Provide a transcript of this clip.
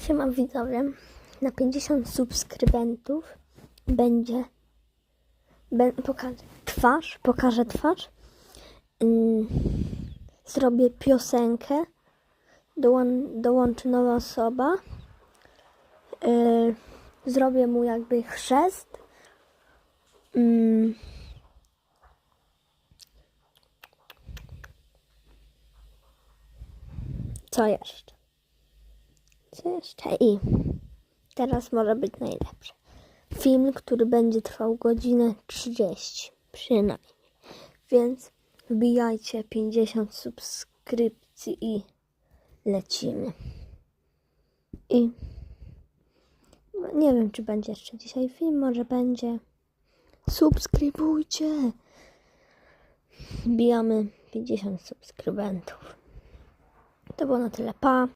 Siema widzowie, na 50 subskrybentów będzie, be, pokażę twarz, pokażę twarz, Ym, zrobię piosenkę, dołą, dołączy nowa osoba, Yy, zrobię mu jakby chrzest, Ym, co jeszcze? Jeszcze? I teraz może być najlepsze. Film, który będzie trwał godzinę 30 przynajmniej. Więc wbijajcie 50 subskrypcji i lecimy. I no, nie wiem, czy będzie jeszcze dzisiaj film, może będzie. Subskrybujcie. Wbijamy 50 subskrybentów. To było na tyle. Pa.